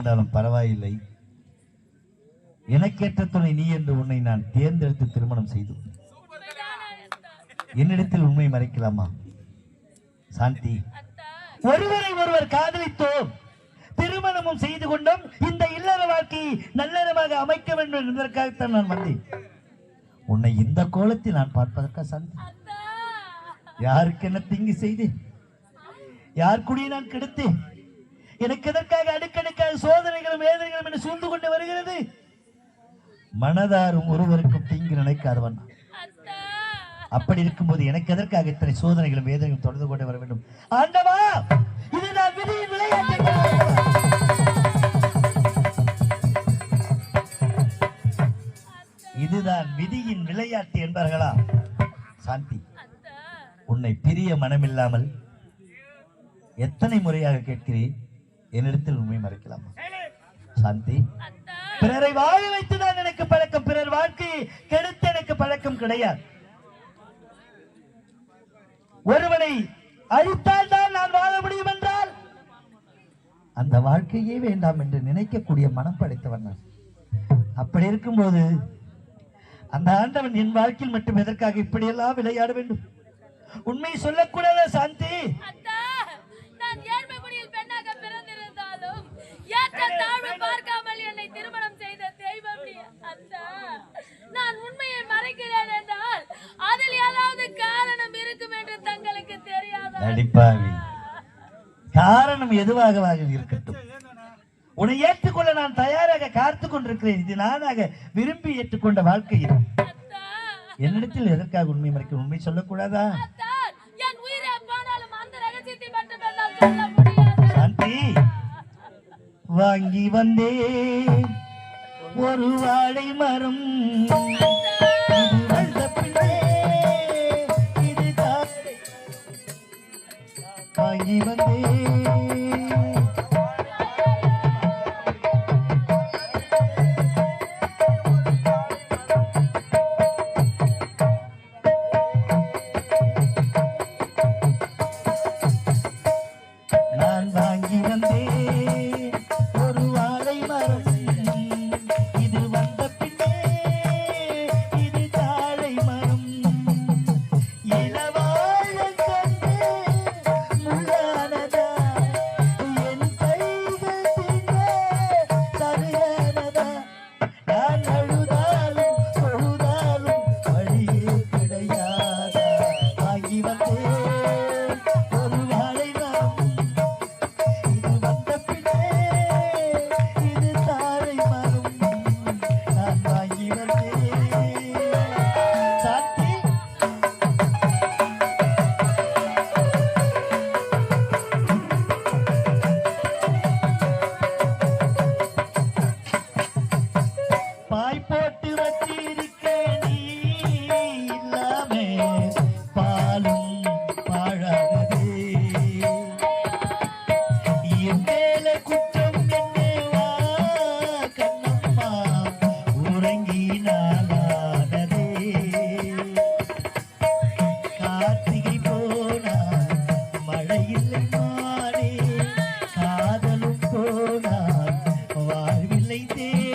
இருந்தாலும் பரவாயில்லை. எனக்கேற்ற துணை நீ என்று உன்னை நான் தேர்ந்தெடுத்து திருமணம் செய்து. என்னிடத்தில் உண்மை மறைக்கலாமா? சாந்தி. ஒருவரை ஒருவர் காதலித்தோம். திருமணமும் செய்து கொண்டோம். இந்த இல்லற வாழ்க்கையை நல்லறமாக அமைக்க வேண்டும் என்பதற்காகத்தான் நான் வந்தேன். உன்னை இந்த கோலத்தில் நான் பார்ப்பதற்காக சாந்தி? யாருக்கு என்ன தீங்கு செய்தேன்? யார் குடியை நான் கெடுத்தேன்? எனக்கு எதற்காக அடுக்கடுக்காக சோதனைகளும் வேதனைகளும் என்று சூழ்ந்து கொண்டு வருகிறது? மனதாரும் ஒருவருக்கும் தீங்கு நினைக்காதவன். நான். அப்படி இருக்கும்போது எனக்கு எதற்காக இத்தனை சோதனைகளும் வேதனைகளும் தொடர்ந்து கொண்டு வர வேண்டும்? ஆண்டவா இது நான் விதியின் விளையாட்டு இதுதான் விதியின் விளையாட்டு என்பார்களா? சாந்தி. உன்னை பிரிய மனமில்லாமல் எத்தனை முறையாக கேட்கிறேன்? என்னிடத்தில் உண்மை மறைக்கலாமா? சாந்தி. பிறரை வாழ வைத்துதான் எனக்கு பழக்கம். பிறர் வாழ்க்கையை கெடுத்து எனக்கு பழக்கம் கிடையாது. ஒருவனை அழித்தால் தான் நான் வாழ முடியும் என்றால் அந்த வாழ்க்கையே வேண்டாம் என்று நினைக்கக்கூடிய மனம் படைத்தவன் நான். அப்படி இருக்கும்போது அந்த ஆண்டவன் என் வாழ்க்கையில் மட்டும் எதற்காக இப்படியெல்லாம் விளையாட வேண்டும்? உண்மை சொல்லக்கூடாதா சாந்தி அத்தா, நான் ஏழ்மை குடியில் பெண்ணாக பிறந்திருந்தாலும் ஏற்ற தாழ்வு பார்க்காமல் என்னை திருமணம் செய்த தெய்வம் நீ. அத்தா, நான் உண்மையை மறைக்கிறேன் என்றால் அதில் ஏதாவது காரணம் இருக்கும் என்று தங்களுக்கு தெரியாதா நடிப்பாவி. காரணம் எதுவாக இருக்கட்டும். உன்னை ஏற்றுக்கொள்ள நான் தயாராக காத்து கொண்டிருக்கிறேன். இது நானாக விரும்பி ஏற்றுக்கொண்ட வாழ்க்கை என்னிடத்தில் எதற்காக உண்மை மறைக்க உண்மை சொல்லக்கூடாதா? சாந்தி வாங்கி வந்தேன். ஒரு வாழை மரம். வாங்கி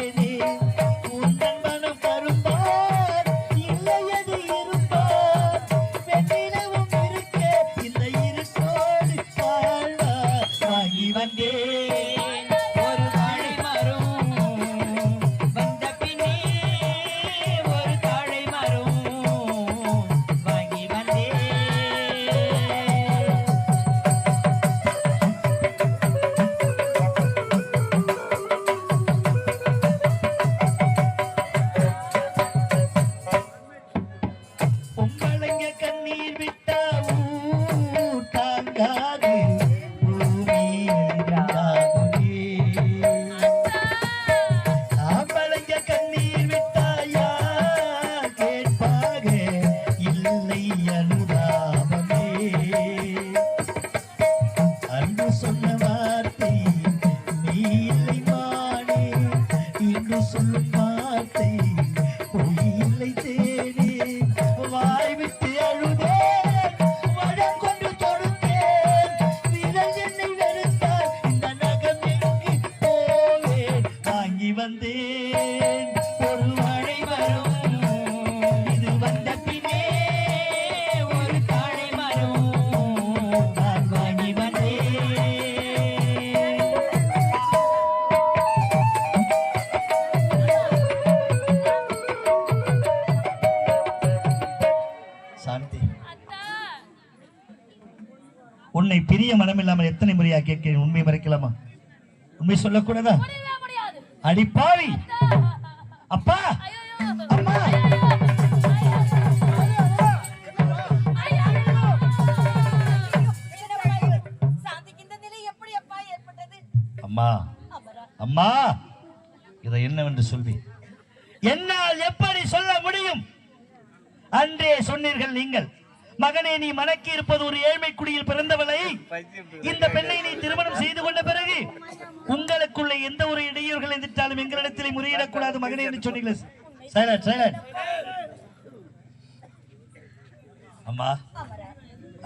தேனே அத்தா. உன்னை பிரிய மனமில்லாமல் எத்தனை முறையா கேட்கிறேன்? உண்மை மறைக்கலாமா? உண்மை சொல்லக்கூடாதா? அடிப்பாவி. அப்பா. அம்மா. அம்மா. அம்மா. இதை என்னவென்று சொல்வி என்னால் எப்படி சொல்ல அன்றே சொன்னீர்கள் நீங்கள். மகனே நீ மணக்கி இருப்பது ஒரு ஏழ்மை குடியில் பிறந்தவளை. இந்த பெண்ணை நீ திருமணம் செய்து கொண்ட பிறகு உங்களுக்குள்ள எந்த ஒரு இடையூறுகள் எதிர்த்தாலும் எங்களிடத்திலே முறையிடக்கூடாது மகனே என்று சொன்னீங்களே சைலண்ட் சைலண்ட் அம்மா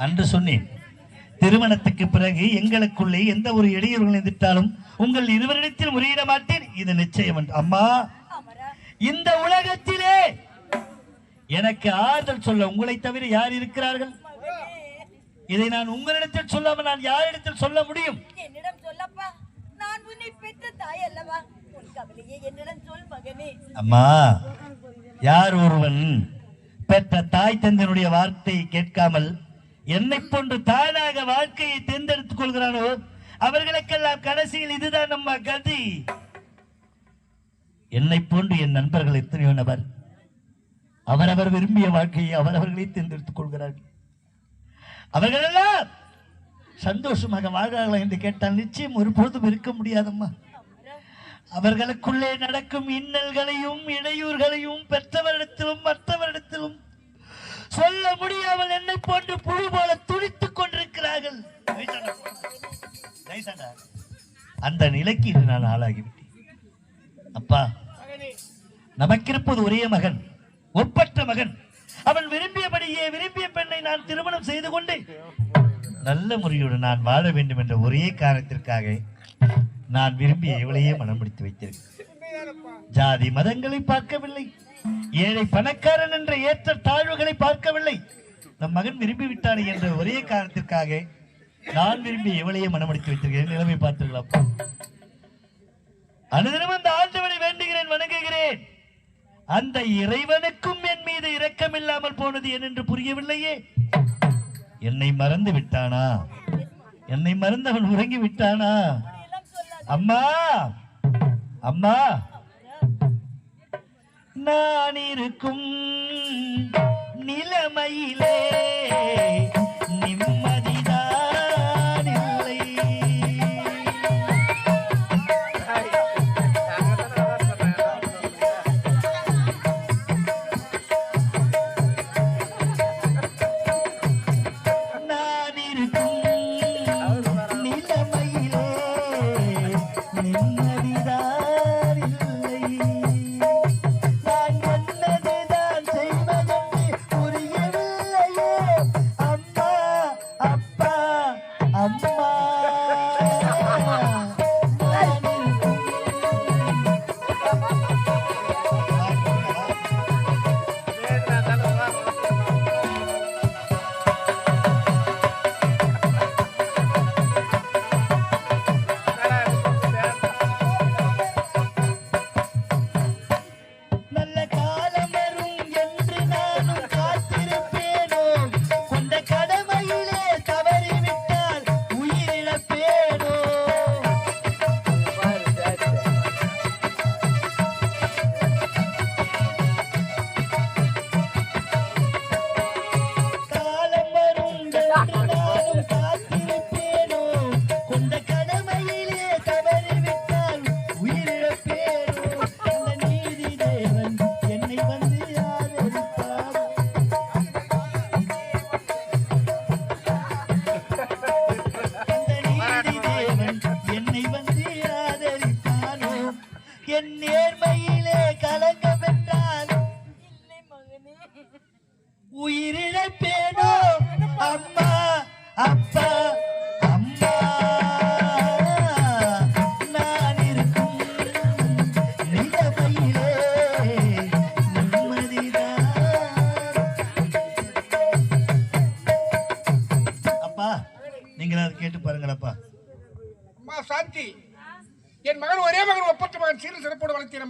அன்று சொன்னேன். திருமணத்துக்கு பிறகு எங்களுக்குள்ளே எந்த ஒரு இடையூறுகள் எதிர்த்தாலும் உங்கள் இருவரிடத்தில் முறையிட மாட்டேன். இது நிச்சயம் அம்மா இந்த உலகத்திலே எனக்கு ஆறுதல் சொல்ல உங்களை தவிர யார் இருக்கிறார்கள்? இதை நான் உங்களிடத்தில் சொல்லாமல் நான் யாரிடத்தில் சொல்ல முடியும்? என்னிடம் சொல்லப்பா நான் உன்னை பெற்ற தாய் அல்லவா? உன் கவலையை என்னிடம் சொல் மகனே. அம்மா யார் ஒருவன் பெற்ற தாய் தந்தனுடைய வார்த்தையை கேட்காமல் என்னை போன்று தானாக வாழ்க்கையை தேர்ந்தெடுத்துக் கொள்கிறானோ அவர்களுக்கெல்லாம் கடைசியில் இதுதான் நம்ம கதி. என்னை போன்று என் நண்பர்கள் எத்தனையோ நபர் அவரவர் விரும்பிய வாழ்க்கையை அவரவர்களே தேர்ந்தெடுத்துக் கொள்கிறார்கள். அவர்களெல்லாம் சந்தோஷமாக வாழ்கிறார்களா என்று கேட்டால் நிச்சயம் ஒருபோதும் இருக்க முடியாதம்மா. அவர்களுக்குள்ளே நடக்கும் இன்னல்களையும் இடையூறுகளையும் பெற்றவரிடத்திலும் மற்றவரிடத்திலும் சொல்ல முடியாமல் என்னை போன்று புழு போல துடித்துக் கொண்டிருக்கிறார்கள். அந்த நிலைக்கு நான் ஆளாகிவிட்டேன். அப்பா நமக்கிருப்பது ஒரே மகன். ஒப்பற்ற மகன். அவன் விரும்பியபடியே விரும்பிய பெண்ணை நான் திருமணம் செய்து கொண்டு நல்ல முறையோடு நான் வாழ வேண்டும் என்ற ஒரே காரணத்திற்காக நான் விரும்பிய இவளையே மனம் பிடித்து வைத்திருக்கிறேன். ஜாதி மதங்களை பார்க்கவில்லை. ஏழை பணக்காரன் என்ற ஏற்ற தாழ்வுகளை பார்க்கவில்லை. நம் மகன் விரும்பி விட்டானே என்ற ஒரே காரணத்திற்காக நான் விரும்பி இவளையே மனமடித்து வைத்திருக்கிறேன். நிலைமை பார்த்துக்கலாம். அனுதினம் அந்த ஆண்டவனை வேண்டுகிறேன் வணங்குகிறேன். அந்த இறைவனுக்கும் என் மீது இரக்கம் இல்லாமல் போனது ஏனென்று புரியவில்லையே? என்னை மறந்து விட்டானா? என்னை மறந்தவன் உறங்கி விட்டானா? அம்மா! அம்மா! நான் இருக்கும் நிலைமையிலே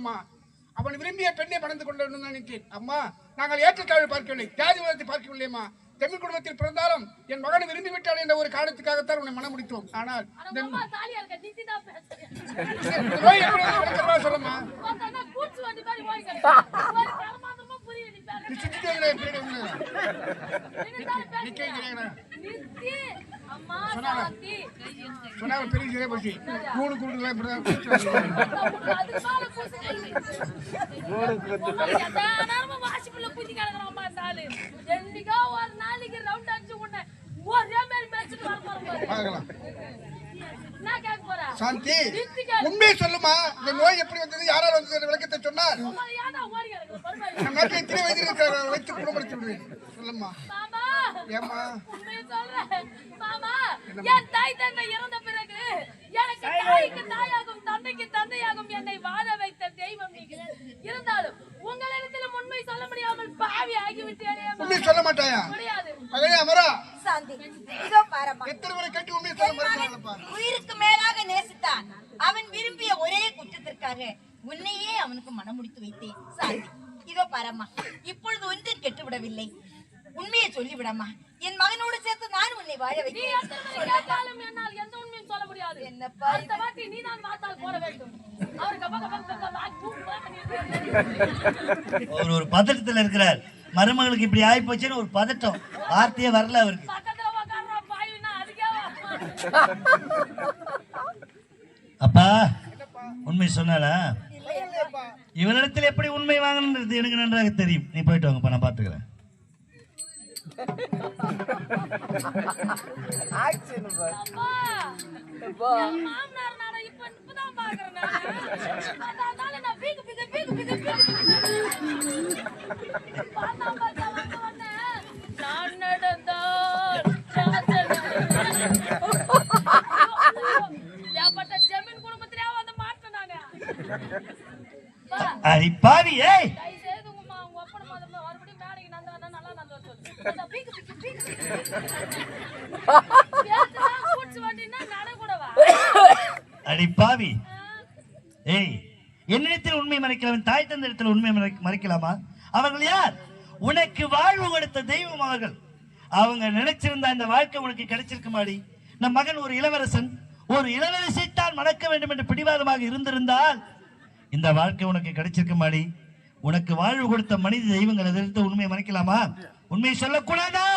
வளர்த்தீரம்மா அவன் விரும்பிய பெண்ணை மணந்து கொண்டு நினைத்தேன் அம்மா நாங்கள் ஏற்றத்தாழ்வு பார்க்கவில்லை ஜாதி மதத்தை பார்க்கவில்லையம்மா தமிழ் குடும்பத்தில் பிறந்தாலும் என் மகனை விரும்பி விட்டான் என்ற ஒரு காரணத்துக்காகத்தான் உன்னை மனம் முடித்தோம் ஆனால் அம்மா சொல்லம்மா பார்த்தா கூச்சு வண்டி மாதிரி போய் கிடக்கு ஒரு பரமாத்மா புரியல நீ நீ பேசுறது சுத்திட்டே இருக்கிற பின்னாடி உன்னை. நின்னு நிக்க. வைக்கிறேன். நித்தி அம்மா சாந்தி சொன்னா ஒரு பெரிய சரியா போச்சு மூணு கூடுதலா இப்படிதான் ஒரு நாளைக்கு ரவுண்ட் அடிச்சு ஒரே மாதிரி வர போறோம் சாந்தி. உண்மையை சொல்லுமா. இந்த நோய் எப்படி வந்தது? யாரால் வந்தது? விளக்கத்தை இத்தனை வைத்து குணப்படுத்தி விடுவேன் சொல்லுமா மாமா ஏம்மா? உண்மையை சொல்றேன். மாமா என் தாய் தந்தை இறந்த பிறகு எனக்கு தாய்க்கு தாயாகும் தந்தைக்கு தந்தையாகும் என்னை வாழ வைத்த தெய்வம் நீங்க இருந்தாலும் உங்களிடத்திலும் உண்மை சொல்ல முடியாமல் பாவி ஆகிவிட்டேனே சொல்ல மாட்டாயா? முடியாது. சாந்தி இதோ எத்தனை முறை கட்டி சொல்ல மறுக்கிறானப்பா உயிருக்கு மேலாக நேசித்தான். அவன் விரும்பிய ஒரே குற்றத்திற்காக உன்னையே அவனுக்கு மனம் முடித்து வைத்தேன். சாந்தி. இதோ பாரம்மா. இப்பொழுது ஒன்றும் கெட்டுவிடவில்லை. உண்மையை சொல்லிவிடம்மா. என் மகனோடு சேர்த்து நான் உன்னை வாழ வைக்கிறேன். எத்தனை முறை கேட்டாலும் என்னால் எந்த உண்மையும் சொல்ல முடியாது. என்னப்பா அடுத்த வாட்டி நீ தான் வாத்தால் போட வேண்டும். அவருக்கு அப்பா அப்பா அப்பா வாய் தூக்கு அவர் ஒரு பதட்டத்தில் இருக்கிறார். மருமகளுக்கு இப்படி ஆகி போச்சுன்னு ஒரு பதட்டம். வார்த்தையே வரல அவருக்கு. அப்பா உண்மை சொன்னாலா இவனிடத்தில் எப்படி உண்மை வாங்கணுன்றது எனக்கு நன்றாக தெரியும். நீ போயிட்டு வாங்கப்பா நான் பார்த்துக்கிறேன் நான் என் கூச்சு வண்டின்னா நடக்கூடவா? அடி பாவி ஏய் என்னிடத்தில் உண்மை மறைக்கலாம் தாய் தந்தையிடத்தில் உண்மை மறை- மறைக்கலாமா? அவர்கள் யார்? உனக்கு வாழ்வு கொடுத்த தெய்வம் அவர்கள். அவங்க நினைச்சிருந்த அந்த வாழ்க்கை உனக்கு கிடைச்சிருக்குமாடி? நம் மகன் ஒரு இளவரசன் ஒரு இளவரசித்தான் மணக்க வேண்டும் என்று பிடிவாதமாக இருந்திருந்தால் இந்த வாழ்க்கை உனக்கு கிடைச்சிருக்குமாடி? உனக்கு வாழ்வு கொடுத்த மனித தெய்வங்கள் எதிர்த்து உண்மையை மறைக்கலாமா? உண்மையை சொல்லக்கூடாதா?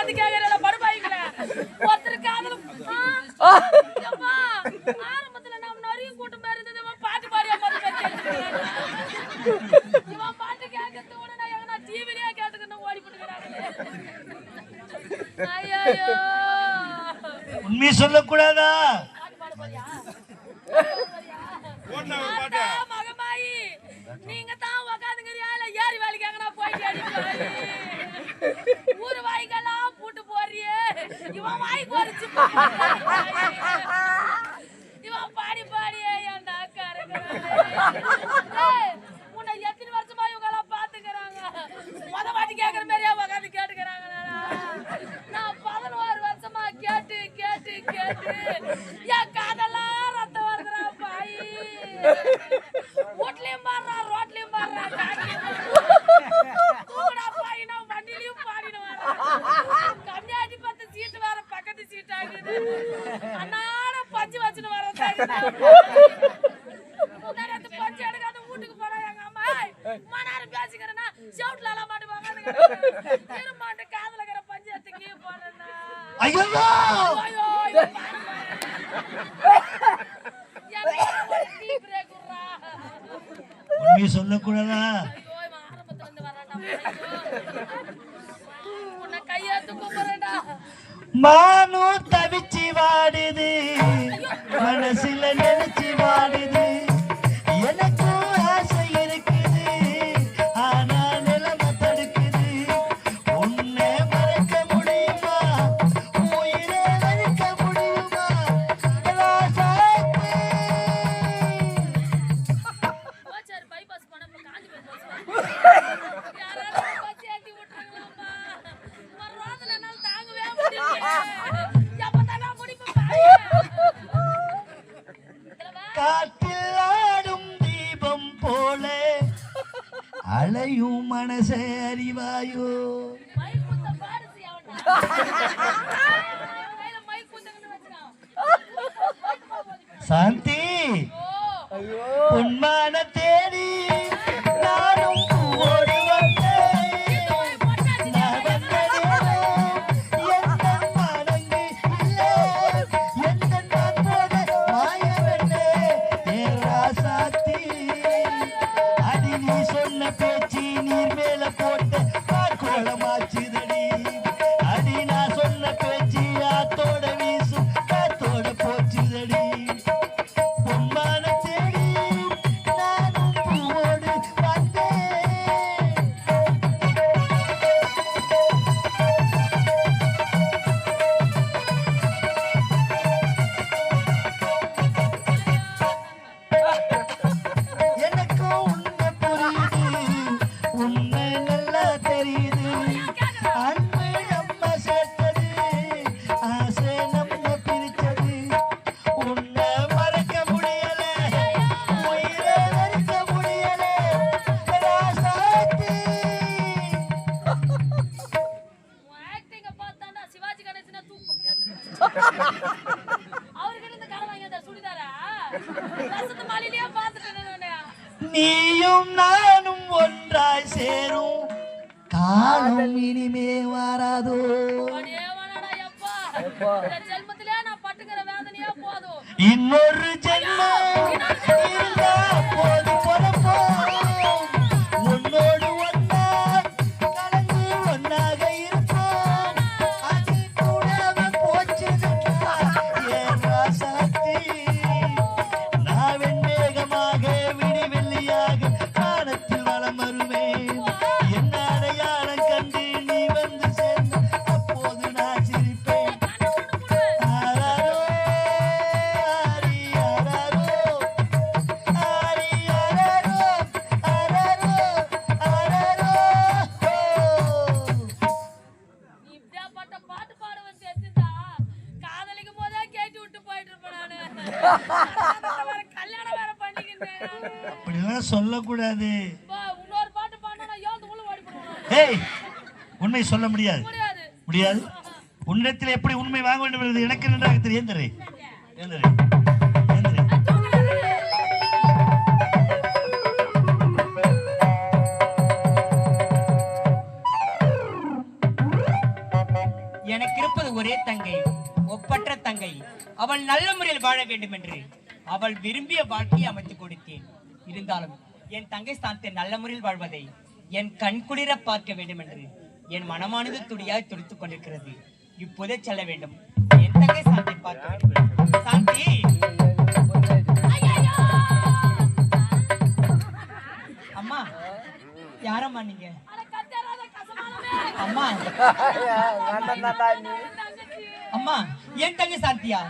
கத்து கேக்குறேன்டா, படுபாய்க்கிறேன். ஒருத்தர் காதுல- ஏம்மா, ஆரம்பத்துல நம்ம நிறைய கூட்டம் பேர் இருந்தது, இவன் பாட்டு பாடியா கேட்டுக்கிறான். இவன் பாட்டு கேட்கறது கூட நான் எங்கனா டிவிலயே கேட்டுக்கின்னு ஓடி போட்டுக்கிறாங்களே. ஐயையோ. உண்மையை சொல்லக்கூடாதா பாட்டு பாட போறியா? ஆத்தா, மகமாயி, நீங்க தான் உக்காந்துக்கிறியா, இல்ல ஏரி வேலைக்கு எங்கனா போயிட்டு அடிப்பாயி? ஊரு வாய்க்கெல்லாம் பூட்டு போடுறியே. இவன் வாய்க்கு ஒரு இவன் பாடி பாடியே என் நாக்கு உன்னை எத்தனை வருஷமா இவங்கெல்லாம் பாத்துக்கறாங்க? மொத வாட்டி கேக்குற மாதிரியே உக்காந்து கேட்டுக்கறாங்கடா. நான் பதினோரு வருஷமா கேட்டு கேட்டு கேட்டு சாந்தி ஏய் உண்மை சொல்ல முடியாது. முடியாது. முடியாது? உன்னிடத்தில் எப்படி உண்மை வாங்க வேண்டும் என்பது எனக்கு நன்றாக தெரியும். ஏந்தரே. ஏந்தரே. ஏந்தரே. எனக்கு இருப்பது ஒரே தங்கை ஒப்பற்ற தங்கை. அவள் நல்ல முறையில் வாழ வேண்டும் என்று அவள் விரும்பிய வாழ்க்கையை அமைத்துக் கொடுத்தேன். இருந்தாலும் என் தங்கை ஸ்தானத்தை நல்ல முறையில் வாழ்வதை என் கண் குளிர பார்க்க வேண்டும் என்று என் மனமானது துடியாய் துடித்துக் கொண்டிருக்கிறது. இப்போதே செல்ல வேண்டும். என் தங்கை சாந்தி பார்க்க வேண்டும். சாந்தி! அம்மா யாரம்மா நீங்க. அம்மா. அம்மா என் தங்கை சாந்தியா?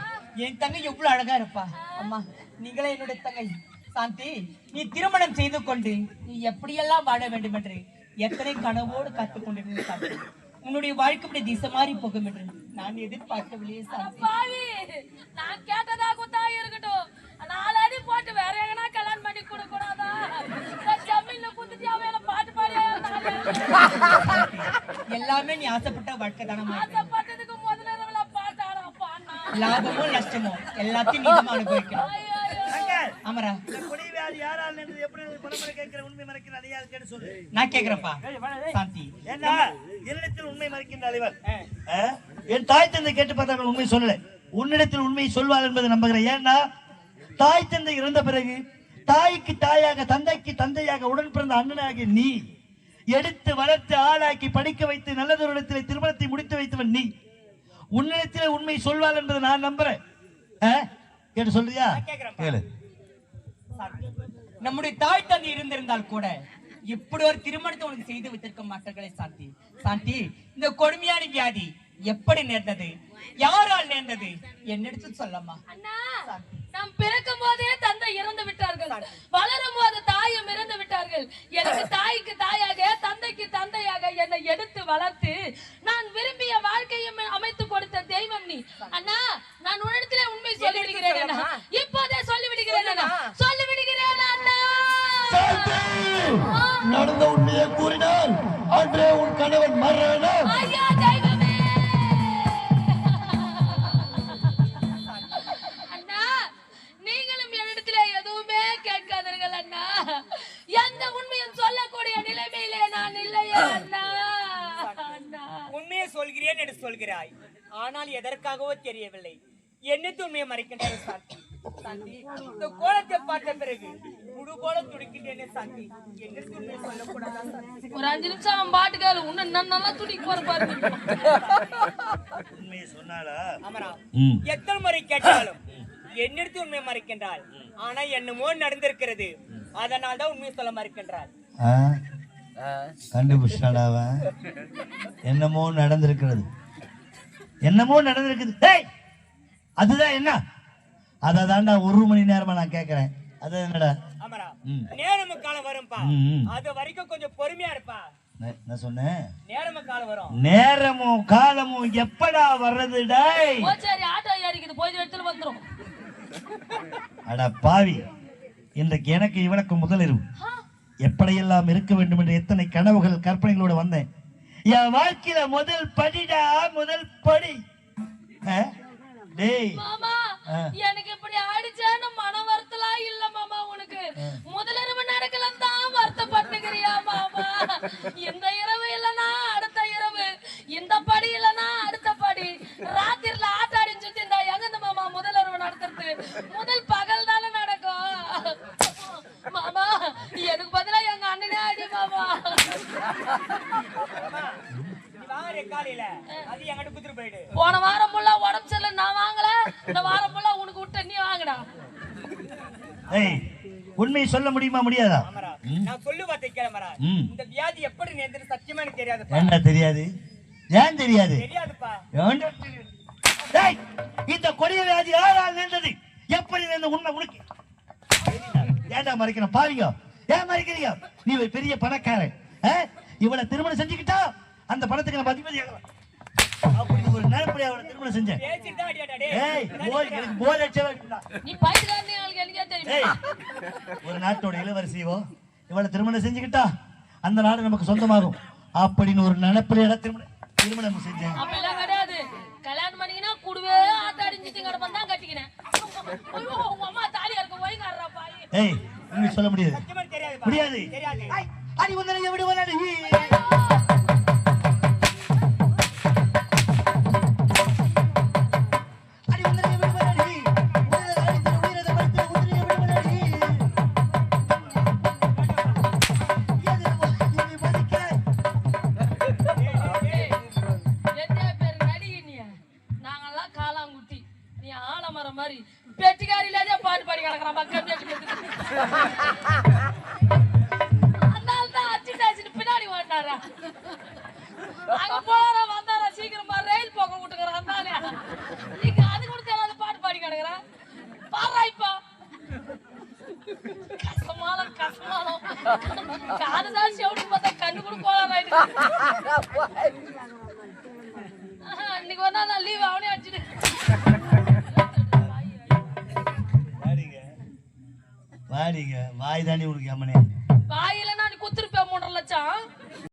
என் தங்கை எவ்வளவு அழகா இருப்பா. அம்மா நீங்களே என்னுடைய தங்கை. சாந்தி நீ திருமணம் செய்து கொண்டு நீ எப்படியெல்லாம் வாழ வேண்டும் என்று எத்தனை கனவோடு காத்துக் கொண்டிருந்த சாந்தி. உன்னுடைய வாழ்க்கை இப்படி திசை மாறி போகும் என்று நான் எதிர்பார்க்கவில்லையே சாந்தி. நான் கேட்டதா குத்தா இருக்கட்டும். நாலு அடி போட்டு வேற எங்கனா கல்யாணம் பண்ணி கொடுக்க கூடாதா இந்த ஜமீன்ல குத்துட்டு அவன் பாட்டு பாடி எல்லாமே நீ ஆசைப்பட்ட வாழ்க்கை இது. ஆசைப்பட்டதுக்கு முதல்ல இரவுல பாட்டாளா பாடினா லாபமோ நஷ்டமோ எல்லாத்தையும் நீதான் அனுபவிக்கணும் ஆமரா கொடி வியாதி யாரால் என்று எப்படி பணமுறை கேட்கிற உண்மை மறைக்கிற அதையாது கேட்டு சொல்லு. நான் கேக்குறேன்ப்பா சாந்தி. ஏன்னா என்னிடத்தில் உண்மை மறைக்கின்ற அலைவர்? என் தாய் தந்தை கேட்டு பார்த்தார்கள் உண்மை சொல்லல. உன்னிடத்தில் உண்மையை சொல்வார் என்பதை நம்புகிறேன். ஏன்னா தாய் தந்தை இறந்த பிறகு தாய்க்கு தாயாக தந்தைக்கு தந்தையாக உடன் பிறந்த அண்ணனாகிய நீ எடுத்து வளர்த்து ஆளாக்கி படிக்க வைத்து நல்லதொரு இடத்திலே திருமணத்தை முடித்து வைத்தவன் நீ. உன்னிடத்திலே உண்மை சொல்வாள் என்பதை நான் நம்புறேன். ஆ? கேட்டு சொல்றியா. கேளு. நம்முடைய தாய் தந்தை இருந்திருந்தால் கூட இப்படி ஒரு திருமணத்தை உனக்கு செய்து வைத்திருக்க மாட்டார்களே சாந்தி. சாந்தி இந்த கொடுமையான வியாதி எப்படி நேர்ந்தது? யாரால் நேர்ந்தது? என்னிடத்து சொல்லம்மா. நாம் பிறக்கும் போதே தந்தை இறந்து விட்டார்கள். வளரும் போது தாயும் இறந்து விட்டார்கள். எனக்கு தாய்க்கு தாயாக தந்தைக்கு தந்தையாக என்னை எடுத்து வளர்த்து நான் விரும்பிய வாழ்க்கையும் அமைத்து கொடுத்த தெய்வம் நீ. அண்ணா நான் அண்ணா எந்த உண்மையும் சொல்லக்கூடிய நிலைமையிலே நான் இல்லையே அண்ணா. உண்மையை சொல்கிறேன் என்று சொல்கிறாய். ஆனால் எதற்காகவோ தெரியவில்லை. என்னத்து உண்மையை மறைக்கின்றார் சாந்தி? சாந்தி இந்த கோலத்தை பார்த்த பிறகு முழு கோலம் ஒரு அஞ்சு நிமிஷம் அவன் பாட்டுக்காரு உன்ன நல்லா துடிக்கு போற பாரு உண்மையை சொன்னாளா? அமரா ம். எத்தனை முறை கேட்டாலும் என்னிடத்து உண்மையை மறைக்கின்றாள். ஆனா என்னமோ நடந்திருக்கிறது. அதனால் தான் உண்மையை சொல்ல மறுக்கின்றாள். என்னமோ நடந்திருக்கிறது. என்னமோ நடந்திருக்குது. டேய் அதுதான் என்ன? அதை தாண்டா ஒரு மணி நேரமா நான் கேட்கறேன் அது என்னடா. நேரம காலம் வரும்பா. அது வரைக்கும் கொஞ்சம் பொறுமையா இருப்பா. நான் என்ன சொன்னேன் நேரம காலம் வரும். நேரமும் காலமும் எப்படா வர்றது டேய்? ஓ சரி ஆட்டோ ஏறிக்குது போய் இடத்துல வந்துரும். அட பாவி. இன்றைக்கு எனக்கு இவனுக்கு முதலிரவு எப்படியெல்லாம் இருக்க வேண்டும் என்ற எத்தனை கனவுகள் கற்பனைகளோட வந்தேன். என் வாழ்க்கையில முதல் படிடா முதல் படி? டேய். எனக்கு இப்படி ஆயிடுச்சேன்னு மன வருத்தலாம் இல்ல இந்த இரவு இல்லனா அடுத்த இரவு. இந்த படி இல்லனா அடுத்த படி. ராத்திரில ஆட்டாடி சுத்தி இந்த எங்க மாமா முதலிரவு நடத்துறது? முதல் பகல் தானே நடக்கும். மாமா எனக்கு பதிலா எங்க அண்ணனே அடி மாமா? போன வாரம் ஃபுல்லா உடம்பு சரியில்லை நான் வாங்கல. இந்த வாரம் ஃபுல்லா உனக்கு விட்ட நீ வாங்கடா. ஏய் உண்மையை சொல்ல முடியுமா முடியாதா? இந்த வியாதி எப்படி நேர்ந்து சத்தியமா எனக்கு தெரியாதுப்பா என்ன தெரியாது? ஏன் தெரியாது? தெரியாதுப்பா. தெரியாது? இந்த கொடிய வியாதி யாரால் நேர்ந்தது? எப்படி நேர்ந்த? உண்மை உனக்கு. ஏன்டா மறைக்கணும் பாருங்க ஏன் மறைக்கிறீங்க? நீ ஒரு பெரிய பணக்காரன்? இவளை திருமணம் செஞ்சுக்கிட்டா அந்த பணத்துக்கு நான் அதிபதி ஆகலாம். அப்படி ஒரு நினைப்படி அவளை திருமணம் செஞ்சேன். ஒரு நாட்டோட இளவரசியோ இவளை திருமணம் செஞ்சுக்கிட்டா அந்த நாடு நமக்கு சொந்தமாகும். அப்படின்னு ஒரு நினைப்பில திருமணம் திருமணம் செஞ்சேன். அப்படிலாம் கிடையாது. கல்யாணம் பண்ணிக்கினா கூடவே ஆட்டாடி சித்தி கடப்பம் தான் கட்டிக்கினேன். ஐயோ, உங்க அம்மா தாலியா இருக்க பாய் ஏய் சொல்ல முடியாது. முடியாது. விடுவானடி